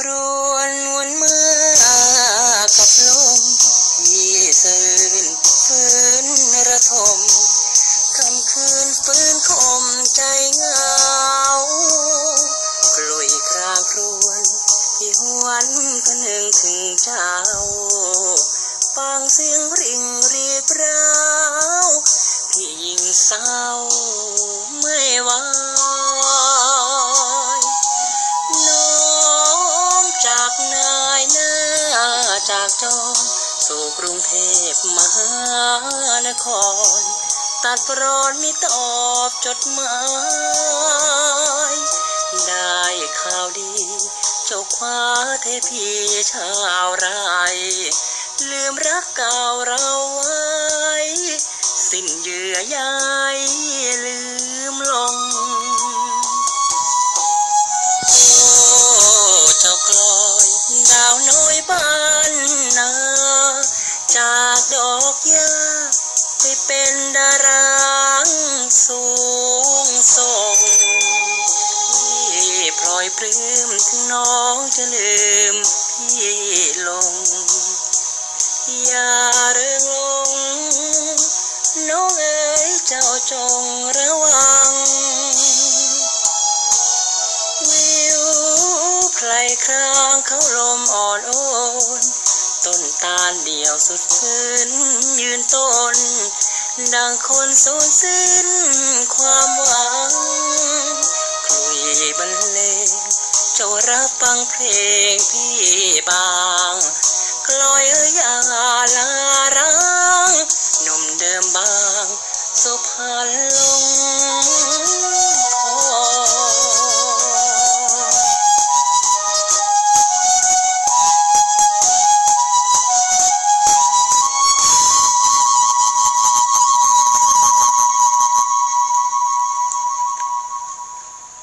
ครวนวนเมื่อกับลมที่สื่นฟื้นระทมคำคืนฟื้นคมใจเงาคลุยครางครวนที่หวนกันหนึ่งถึงเจ้าปางเสียงริ่งรีบร้าวพี่ยิงเศร้าไม่ว่า จากจอมสู่กรุงเทพมหานคร ตัดรอนมิตอบจดหมาย ได้ข่าวดีเจ้าคว้าเทพีชาวไร ลืมรักเก่าเราไว้ สิ้นเยื่อใย จากดอกหญ้าไปเป็นดาราสูงส่งพี่พลอยปลื้มถึงน้องจะลืมพี่ลง อย่าเริงลง น้องเอ๋ยเจ้าจงระวัง วิวใครครางเขาลมาลเดี่ยวสุดพื้นยืนต้น ดังคนสูญสิ้นความหวังคุยบรรเลงเจ้ารับฟังเพลงพี่บางกลอยเอ้ยอย่าลาร้างหนุ่มเดิมบาง สุพรรณลง